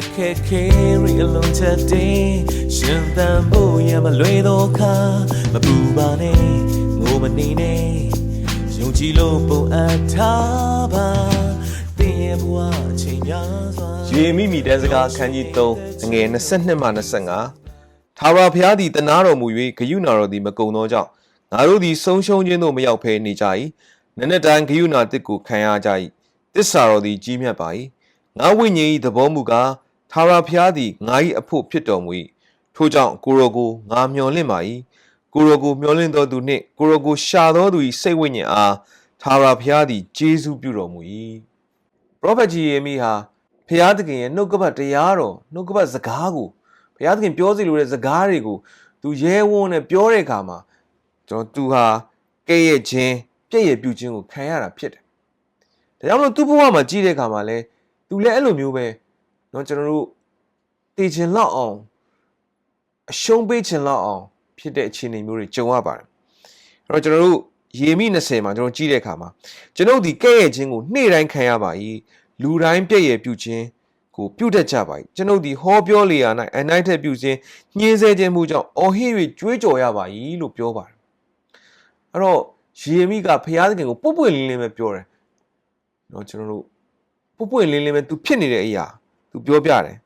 အခက်ခဲရီအလုံးချက်တင်ရှင်သန်ဖို့ရမလွေတော့ခါမပူပါနဲ့ငိုမနေနဲ့ယုံကြည်လို့ပုံအပ်ထားပါတင်းရဲ့ဘဝအချိန်များစွာရေမိမိတန်းစကားခန်းကြီး3ငွေ22မှ25ထာဝရဘုရားသည်တနာတော်မူ၍ဂယုဏတော်သည်မကုံသောကြောင့်ငါတို့သည်ဆုံးရှုံးခြင်းသို့မရောက်ဘဲနေကြ၏နက်နက်တိုင်းဂယုဏတစ်ကိုခံရကြ၏တစ္ဆာတော်သည်ကြီးမြတ်ပါ၏ငါဝိညာဉ်၏သဘောမူကား ထာဝရဘုရားသည်ငါ၏အဖို့ဖြစ်တော်မူ၏ထို့ကြောင့်ကိုရောကိုငါမျှော်လင့်ပါ၏ကိုရောကိုမျှော်လင့်တော်သူနှင့်ကိုရောကိုရှာတော်သူ၏စိတ်ဝိညာဉ်အားထာဝရဘုရားသည်ကျေးဇူးပြုတော်မူ၏ပရောဖက်ကြီးယေမိဟာဘုရားသခင်ရဲ့နှုတ်ကပတ်တရားတော်နှုတ်ကပတ်စကားကိုဘုရားသခင်ပြောစီလိုတဲ့စကားတွေကိုသူရဲဝန်းနဲ့ပြောတဲ့အခါမှာကျွန်တော်သူဟာကဲ့ရဲ့ခြင်းပြည့်ရဲ့ပြုခြင်းကိုခံရတာဖြစ်တယ်။ဒါကြောင့်မလို့သူ့ဘဝမှာကြည့်တဲ့အခါမှာလဲသူလည်းအဲ့လိုမျိုးပဲ เนาะကျွန်တော်တို့တည်ခြင်းလောက်အောင်အရှုံးပေးခြင်းလောက်အောင်ဖြစ်တဲ့အခြေအနေမျိုးတွေကြုံရပါတယ်။အဲ့တော့ကျွန်တော်တို့ရေမိ20မှာကျွန်တော်ကြည့်တဲ့အခါမှာကျွန်ုပ်ဒီကဲ့ရဲ့ခြင်းကိုနေ့တိုင်းခံရပါ၏လူတိုင်းပြည့်ရဲ့ပြုခြင်းကိုပြုတတ်ကြပါ၏ကျွန်ုပ်ဒီဟောပြောလေရာ၌အနိုင်ထက်ပြုခြင်းညှင်းဆဲခြင်းမှုကြောင့်အော်ဟစ်၍ကြွေးကြော်ရပါ၏လို့ပြောပါတယ်အဲ့တော့ယေမိကဖျားသခင်ကိုပုတ်ပွင့်လင်းလင်းပဲပြောတယ်เนาะကျွန်တော်တို့ပုတ်ပွင့်လင်းလင်းပဲသူဖြစ်နေတဲ့အရာ သူပြောပြတယ်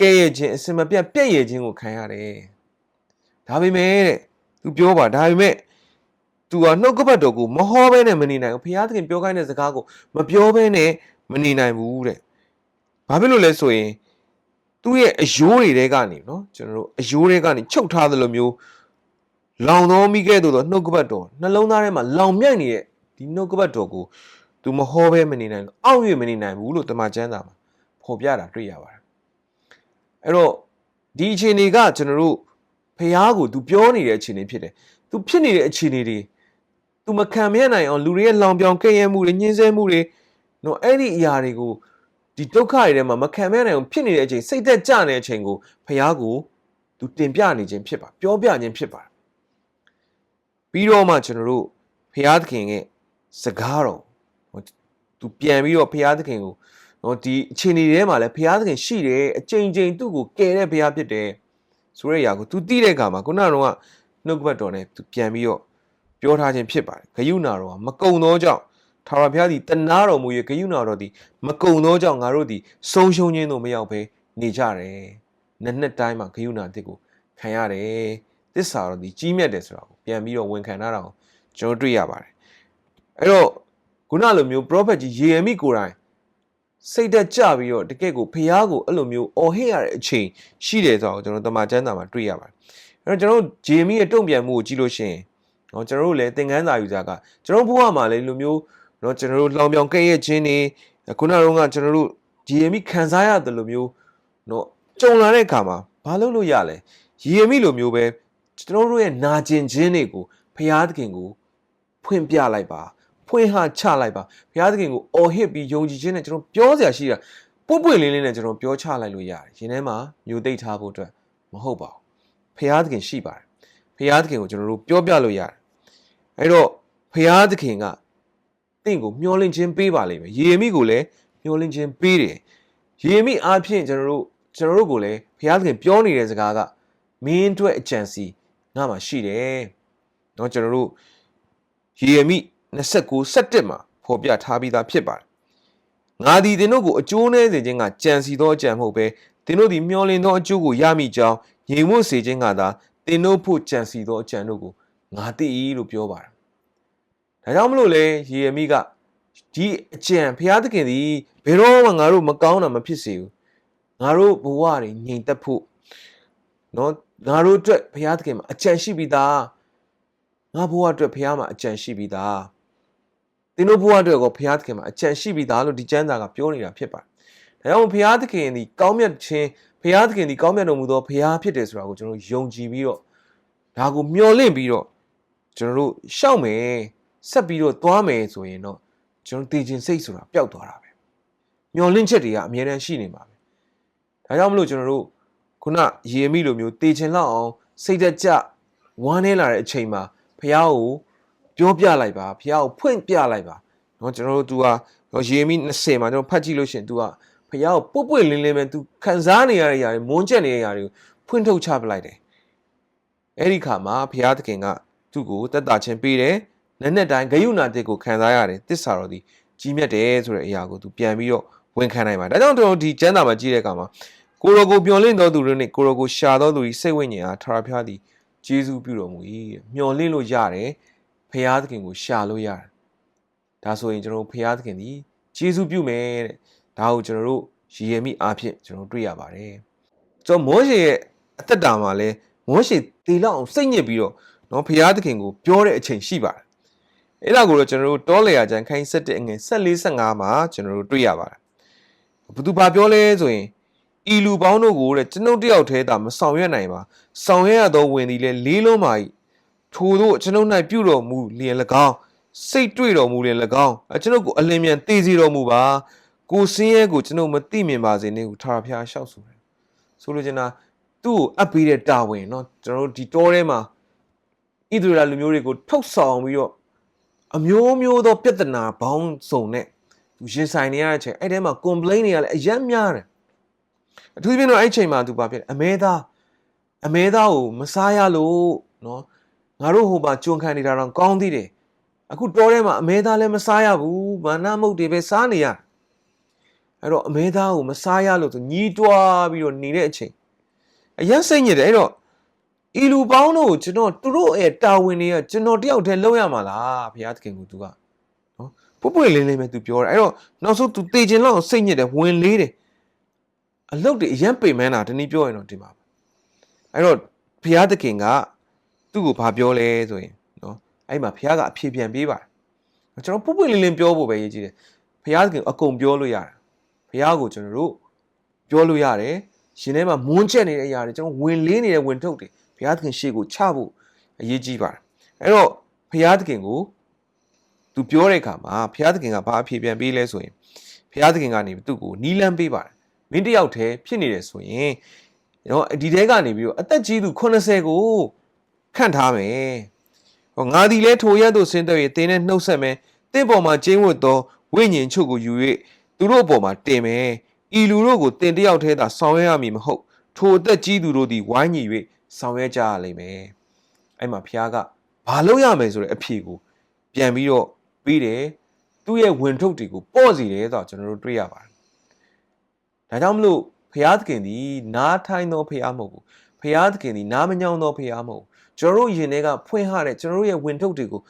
ကဲရဲ့ခြင်းအစင်မပြတ်ပြက်ရဲ့ခြင်းကိုခံရတယ်ဒါပေမဲ့တဲ့သူပြောပါဒါပေမဲ့ तू ဟာနှုတ်ကပတ်တော်ကိုမဟောဘဲနဲ့မနေနိုင်ဘူးဘုရားသခင်ပြောခိုင်းတဲ့စကားကိုမပြောဘဲနဲ့မနေနိုင်ဘူးတဲ့ဘာဖြစ်လို့လဲဆိုရင်သူ့ရဲ့အယိုးတွေတဲကနေနော်ကျွန်တော်တို့အယိုးတွေကနေချုပ်ထားသလိုမျိုးလောင်သောမိခဲ့သို့သောနှုတ်ကပတ်တော်နှလုံးသားထဲမှာလောင်မြိုက်နေတဲ့ဒီနှုတ်ကပတ်တော်ကို तू မဟောဘဲမနေနိုင်လို့အောင့်ရမနေနိုင်ဘူးလို့တမန်ကျမ်းစာမှာ ဖော်ပြတာတွေ့ရပါတယ်အဲ့တော့ဒီအခြေအနေကကျွန်တော်တို့ဖះကိုသူပြောနေတဲ့အခြေအနေဖြစ်တယ်သူဖြစ်နေတဲ့အခြေအနေတွေသူမခံမရနိုင်အောင်လူတွေရဲ့လောင်ပြောင်ကဲ့ရဲ့မှုတွေညှင်းဆဲမှုတွေနော်အဲ့ဒီအရာတွေကိုဒီဒုက္ခတွေထဲမှာမခံမရနိုင်အောင်ဖြစ်နေတဲ့အချိန်စိတ်သက်ကြနေတဲ့အချိန်ကိုဖះကိုသူတင်ပြနေခြင်းဖြစ်ပါပြောပြခြင်းဖြစ်ပါတယ်ပြီးတော့မှကျွန်တော်တို့ဖះသခင်ရဲ့စကားတော်ဟိုသူပြန်ပြီးတော့ဖះသခင်ကို နော်ဒီအခြေအနေထဲမှာလည်းဖះသခင်ရှိတယ်အချိန်ချင်းသူ့ကိုကယ်တဲ့ဖះဖြစ်တယ်ဆိုတဲ့အရာကိုသူသိတဲ့အခါမှာခုနကတော့နှုတ်ကပတ်တော်နဲ့သူပြန်ပြီးတော့ပြောထားခြင်းဖြစ်ပါတယ်ဂယုဏတော်ကမကုံသောကြောင့်ထာဝရဘုရားသည်တနာတော်မူ၍ဂယုဏတော်သည်မကုံသောကြောင့်ငါတို့သည်ဆုံးရှုံးခြင်းသို့မရောက်ဘဲနေကြတယ်နှစ်နှစ်တိုင်းမှာဂယုဏအစ်ကိုခံရတယ်သစ္စာတော်သည်ကြီးမြတ်တယ်ဆိုတာကိုပြန်ပြီးတော့ဝန်ခံထားတာကိုကျွန်တော်တွေ့ရပါတယ်အဲ့တော့ခုနလိုမျိုး prophet ကြီးယေရမိကိုယ်တိုင် စိတ်သက်ကြပြီးတော့တကယ့်ကိုဖះကိုအဲ့လိုမျိုးအော်ဟစ်ရတဲ့အချိန်ရှိတယ်ဆိုတော့ကျွန်တော်တမန်ကျမ်းစာမှာတွေ့ရပါတယ်။အဲ့တော့ကျွန်တော်ဂျေမီရဲ့တုံ့ပြန်မှုကိုကြည့်လို့ရှိရင်နော်ကျွန်တော်တို့လည်းသင်ခန်းစာယူကြကကျွန်တော်ဘုရားမှာလည်းလူမျိုးနော်ကျွန်တော်တို့လောင်ပြောင်ကဲ့ရဲ့ခြင်းနေခုနကတော့ကျွန်တော်တို့ဂျေမီခံစားရတယ်လို့မျိုးနော်ကြုံလာတဲ့အခါမှာဘာလုပ်လို့ရလဲဂျေမီလိုမျိုးပဲကျွန်တော်တို့ရဲ့နာကျင်ခြင်းတွေကိုဖះသခင်ကိုဖွင့်ပြလိုက်ပါ။ ဖွင့်ဟချလိုက်ပါဘုရားသခင်ကိုအော်ဟစ်ပြီးယုံကြည်ခြင်းနဲ့ကျွန်တော်ပြောစရာရှိတာပွတ်ပွင့်လင်းလင်းနဲ့ကျွန်တော်ပြောချလိုက်လို့ရတယ်ရင်ထဲမှာမျိုးသိပ်ထားဖို့အတွက်မဟုတ်ပါဘူးဘုရားသခင်ရှိပါတယ်ဘုရားသခင်ကိုကျွန်တော်တို့ပြောပြလို့ရတယ် အဲ့တော့ဖရာသခင်ကတင့်ကိုမျောလင့်ခြင်းပေးပါလိမ့်မယ်ယေမိကိုလည်းမျောလင့်ခြင်းပေးတယ်ယေမိအားဖြင့်ကျွန်တော်တို့ကျွန်တော်တို့ကိုလည်းဖရာသခင်ပြောနေတဲ့စကားကမင်းအတွက်အကြံစီငါမှရှိတယ်เนาะကျွန်တော်တို့ယေမိ 29 17မှာဖော်ပြထားပြီးသားဖြစ်ပါတယ်ငါသည်သင်တို့ကိုအကျိုးနည်းစေခြင်းကကြံစီသောအကြံမဟုတ်ပဲသင်တို့သည်မျောလင့်သောအကျိုးကိုရမိကြောင်းငြိမ်ဝတ်စေခြင်းကသာသင်တို့ဖို့ကြံစီသောအကြံတို့ကိုငါသိ၏လို့ပြောပါတယ်။ဒါကြောင့်မလို့လေယေရမိကဒီအကြံဘုရားသခင်သည်ဘယ်တော့မှငါတို့မကောင်းတာမဖြစ်စေဘူး။ငါတို့ဘဝတွေငြိမ်သက်ဖို့နော်ငါတို့အတွက်ဘုရားသခင်မှာအကြံရှိပြီးသားငါဘဝအတွက်ဘုရားမှာအကြံရှိပြီးသား သင်တို့ဘဝအတွက်ကိုဘုရားသခင်မှာအကြံရှိပြီးသားလို့ဒီကျမ်းစာကပြောနေတာဖြစ်ပါတယ်။ဒါကြောင့်ဘုရားသခင်သည်ကောင်းမြတ်ခြင်းဘုရားသခင်သည်ကောင်းမြတ်တော်မူသောဘုရားဖြစ်တယ်ဆိုတာကိုကျွန်တော်ယုံကြည်ပြီးတော့ဒါကိုမျောလင့်ပြီးတော့ကျွန်တော်တို့ရှောက်မယ်ဆက်ပြီးတော့သွားမယ်ဆိုရင်တော့ကျွန်တော်တည်ခြင်းစိတ်ဆိုတာပျောက်သွားတာပဲမျောလင့်ချက်တွေကအမြဲတမ်းရှိနေမှာပဲဒါကြောင့်မလို့ကျွန်တော်တို့ခုနရေမိလိုမျိုးတည်ခြင်းလောက်အောင်စိတ်သက်ကြဝမ်းနေလာတဲ့အချိန်မှာဖះကို ပြောပြလိုက်ပါဖះကိုဖွင့်ပြလိုက်ပါเนาะကျွန်တော်တို့ तू ဟာရေမိ20မှာကျွန်တော်ဖတ်ကြည့်လို့ရှရင် तू ကဖ ះကိုပုတ်ပွင့်လင်းလင်းပဲ तू ခံစားနေရတဲ့ຢာတွေမွန်းချက်နေတဲ့ຢာတွေကိုဖွင့်ထုတ်ချပလိုက်တယ်အဲ့ဒီခါမှာဘုရားသခင်ကသူ့ကိုတက်တာချင်းပေးတယ်နက်နက်တိုင်းဂယုဏတစ်ကိုခံစားရတယ်တစ္ဆာတော်ဒီကြီးမြတ်တယ်ဆိုတဲ့အရာကို तू ပြန်ပြီးတော့ဝန်ခံနိုင်ပါတယ်ဒါကြောင့်ကျွန်တော်ဒီကျမ်းစာမှာကြည့်တဲ့အခါမှာကိုရောကိုမျော်လင့်တော်သူတွေနဲ့ကိုရောကိုရှာတော်သူတွေစိတ်ဝိညာဉ်အားထာဝရဘုရားသည်ကျေးဇူးပြုတော်မူ၏တဲ့မျော်လင့်လို့ရတယ် ဘုရားသခင်ကိုရှာလို့ရတယ်ဒါဆိုရင်ကျွန်တော်တို့ဘုရားသခင်သည်ကျေးဇူးပြုမယ်တဲ့ဒါကိုကျွန်တော်တို့ရည်ရမိအားဖြင့်ကျွန်တော်တို့တွေ့ရပါတယ်ကျွန်တော်မောရှေရဲ့အသက်တာမှာလဲမောရှေတေလောက်အောင်စိတ်ညစ်ပြီးတော့နော်ဘုရားသခင်ကိုပြောတဲ့အချိန်ရှိပါတယ်အဲ့ဒါကိုတော့ကျွန်တော်တို့တောလေယာကျန်ခိုင်းဆက်တဲ့အငယ်14 15မှာကျွန်တော်တို့တွေ့ရပါတယ်ဘသူဘာပြောလဲဆိုရင်ဤလူပေါင်းတို့ကိုတဲ့ကျွန်ုပ်တယောက်တည်းသာမဆောင်ရွက်နိုင်ပါဆောင်ရွက်ရသောဝင်သည်လဲလေးလုံးပါ၏ ထို့သောကျွန်ုပ်၌ပြုတော်မူလျင်၎င်းစိတ်တွေ့တော်မူလျင်၎င်းအကျွန်ုပ်ကိုအလင်းမြန်သိစေတော်မူပါကိုစင်းရဲကိုကျွန်ုပ်မသိမြင်ပါစေနှင့်ဟုထာဝရဘုရားရှောက်ဆိုတယ်ဆိုလိုချင်တာသူ့ကိုအပ်ပေးတဲ့တာဝန်เนาะကျွန်တော်တို့ဒီတောထဲမှာဣသရေလလူမျိုးတွေကိုထုတ်ဆောင်ပြီးတော့အမျိုးမျိုးသောပြဿနာပေါင်းစုံနဲ့သူရင်ဆိုင်နေရတဲ့အချိန်အဲ့ထဲမှာ complain တွေကလည်းအယက်များတယ်အထူးသဖြင့်တော့အဲ့ချိန်မှာသူဘာဖြစ်လဲအမဲသားအမဲသားကိုမစားရလို့เนาะ ငါတို့ဟိုမှာကြုံခံနေတာတော့ကောင်းသေးတယ်အခုတောထဲမှာအမဲသားလည်းမစားရဘူးမာနမုတ်တွေပဲစားနေရအဲ့တော့အမဲသားကိုမစားရလို့သူညီးတွားပြီးတော့နေတဲ့အချိန်အရင်စိတ်ညစ်တယ်အဲ့တော့ဤလူပေါင်းတို့ကိုကျွန်တော်သူတို့ရဲ့တာဝန်တွေကကျွန်တော်တယောက်တည်းလုပ်ရမှာလားဘုရားသခင်ကသူကနော်ပုပ်ပွေလင်းလေးပဲသူပြောတယ်အဲ့တော့နောက်ဆုံးသူတေချင်လောက်စိတ်ညစ်တယ်ဝင်လေးတယ်အလုတ်တွေအရင်ပိန်မန်းတာတနည်းပြောရင်တော့ဒီမှာအဲ့တော့ဘုရားသခင်က သူ့ကိုဘာပြောလဲဆိုရင်နော်အဲ့မှာဘုရားကအဖြေပြန်ပေးပါတယ်ကျွန်တော်ပုပ်ပွေလင်းလင်းပြောဖို့ပဲရည်ကြီးတယ်ဘုရားသခင်အကုန်ပြောလို့ရတယ်ဘုရားကိုကျွန်တော်တို့ပြောလို့ရတယ်ရှင်ထဲမှာမွန်းချက်နေတဲ့အရာတွေကျွန်တော်ဝင်လေးနေတဲ့ဝင်ထုတ်တွေဘုရားသခင်ရှေ့ကိုချဖို့အရေးကြီးပါတယ်အဲ့တော့ဘုရားသခင်ကိုသူပြောတဲ့အခါမှာဘုရားသခင်ကဘာအဖြေပြန်ပေးလဲဆိုရင်ဘုရားသခင်ကနေသူ့ကိုနီးလန်းပေးပါတယ်မင်းတယောက်တည်းဖြစ်နေတယ်ဆိုရင်နော်ဒီတဲကနေပြီးတော့အသက်ကြီးသူ80ကို ခန့်ထားမယ်ဟောငါဒီလဲထိုရက်သို့ဆင်းသက်၍တင်းနဲ့နှုတ်ဆက်မယ်တင့်ပေါ်မှာကျင်းဝတ်သောဝိညာဉ်ချုပ်ကိုယူ၍သူတို့အပေါ်မှာတင်မယ်ဤလူတို့ကိုတင်တယောက်တည်းသာဆောင်ရွက်ရမည်မဟုတ်ထိုအသက်ကြီးသူတို့သည်ဝိုင်းညီ၍ဆောင်ရွက်ကြရလိမ့်မယ်အဲ့မှာဖះကဘာလုပ်ရမယ်ဆိုတဲ့အဖြေကိုပြန်ပြီးတော့ပြီးတယ်သူ့ရဲ့ဝင်ထုတ်တွေကိုပေါ့စီတယ်ဆိုတော့ကျွန်တော်တို့တွေ့ရပါတယ်ဒါကြောင့်မလို့ဖះသခင်ဒီနားထိုင်သောဖះမဟုတ်ဘူးဖះသခင်ဒီနားမညောင်းသောဖះမဟုတ်ဘူး ကျွန်တော်တို့ယင်တွေကဖွင့်ဟတဲ့ကျွန်တော်တို့ရဲ့ဝင်ထုတ်တွေကို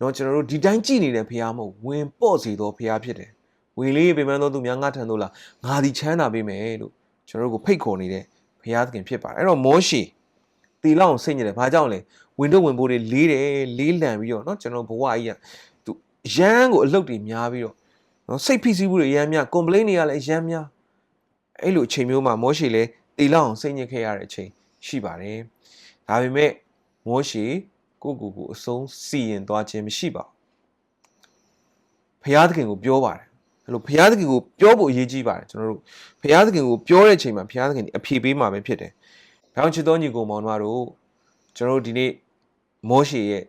နော်ကျွန်တော်တို့ဒီတိုင်းကြည်နေတဲ့ဖရားမဟုတ်ဝင်ပော့စီသောဖရားဖြစ်တယ်ဝင်လေးပေမန်းသောသူများငါထံသို့လာငါသည်ချမ်းသာပေးမယ်လို့ကျွန်တော်တို့ကိုဖိတ်ခေါ်နေတဲ့ဖရားသခင်ဖြစ်ပါတယ်အဲ့တော့မောရှိတီလောက်ဆင့်ညတယ်ဘာကြောင့်လဲဝင်ထုတ်ဝင်ပိုးတွေလေးတယ်လေးလံပြီးတော့နော်ကျွန်တော်ဘဝကြီးကသူရမ်းကိုအလုပ်တွေများပြီးတော့နော်စိတ်ဖိစီးမှုတွေရမ်းများ complain တွေကလည်းရမ်းများအဲ့လိုအချိန်မျိုးမှာမောရှိလဲတီလောက်ဆင့်ညစ်ခဲ့ရတဲ့အချိန်ရှိပါတယ်ဒါပေမဲ့ မောရှေကိုကိုကိုအဆုံးစီရင်သွားခြင်းမရှိပါဘူးဘုရားသခင်ကိုပြောပါတယ်အဲ့လိုဘုရားသခင်ကိုပြောဖို့အရေးကြီးပါတယ်ကျွန်တော်တို့ဘုရားသခင်ကိုပြောတဲ့အချိန်မှာဘုရားသခင်ဒီအဖြေပေးမှာပဲဖြစ်တယ်။ဒါကြောင့်ချစ်တော်ညီကိုမောင်တို့ကျွန်တော်တို့ဒီနေ့မောရှေရဲ့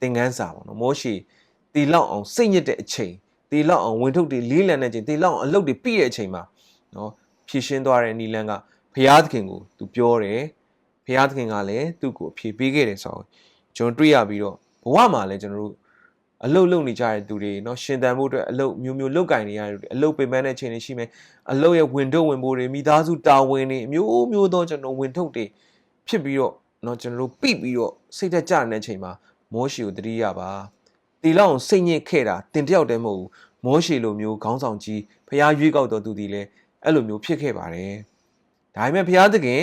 သင်ခန်းစာပေါ့နော်မောရှေတီလောက်အောင်စိတ်ညစ်တဲ့အချိန်တီလောက်အောင်ဝင်ထုတ်တွေလေးလံတဲ့အချိန်တီလောက်အောင်အလုပ်တွေပြည့်တဲ့အချိန်မှာနော်ဖြည့်ရှင်းသွားတဲ့နီလန်းကဘုရားသခင်ကိုသူပြောတယ် ဘုရားသခင်ကလည်းသူ့ကိုအဖြေပေးခဲ့တယ်ဆိုတော့ကျွန်တော်တွေ့ရပြီးတော့ဘဝမှာလည်းကျွန်တော်တို့အလုတ်လုံနေကြတဲ့သူတွေเนาะရှင်တန်ဖို့အတွက်အလုတ်မျိုးမျိုးလုတ်ကင်နေရတဲ့သူတွေအလုတ်ပင်ပန်းတဲ့ချိန်တွေရှိမယ်အလုတ်ရဲ့ဝင်ထုတ်ဝင်ဖို့တွေမိသားစုတာဝန်တွေအမျိုးမျိုးသောကျွန်တော်ဝင်ထုတ်တွေဖြစ်ပြီးတော့เนาะကျွန်တော်တို့ပြိပြီးတော့စိတ်သက်ကြတဲ့ချိန်မှာမောရှေကိုတတိယပါတီလောက်အောင်စိတ်ညစ်ခဲ့တာတင်တယောက်တည်းမဟုတ်ဘူးမောရှေလိုမျိုးခေါင်းဆောင်ကြီးဖျားရွေးကောက်တော်သူဒီလဲအဲ့လိုမျိုးဖြစ်ခဲ့ပါတယ်ဒါပေမဲ့ဖျားသခင်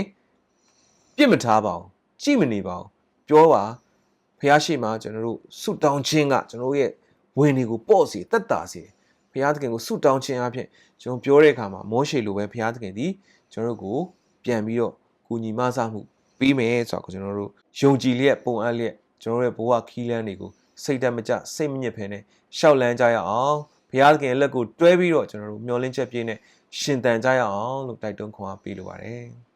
ပြစ်မထားပါဘူးကြည့်မနေပါဘူးပြောပါဖះရှိမှကျွန်တော်တို့ဆုတောင်းခြင်းကကျွန်တော်တို့ရဲ့ဝင်တွေကိုပေါ့စီတက်တာစီဖះသခင်ကိုဆုတောင်းခြင်းအပြင်ကျွန်တော်ပြောတဲ့အခါမှာမောရှေလိုပဲဖះသခင်ဒီကျွန်တော်တို့ကိုပြန်ပြီးတော့ကူညီမဆမှုပေးမယ်ဆိုတော့ကျွန်တော်တို့ယုံကြည်လျက်ပုံအပ်လျက်ကျွန်တော်တို့ရဲ့ဘဝခီးလန်းတွေကိုစိတ်တမကြစိတ်မညစ်ဖ ೇನೆ ရှောက်လန်းကြရအောင်ဘုရားသခင်ရဲ့လက်ကိုတွဲပြီးတော့ကျွန်တော်တို့မျောလင်းချက်ပြည့်နဲ့ရှင်တန်ကြရအောင်လို့တိုက်တွန်းခွန်အားပေးလိုပါတယ်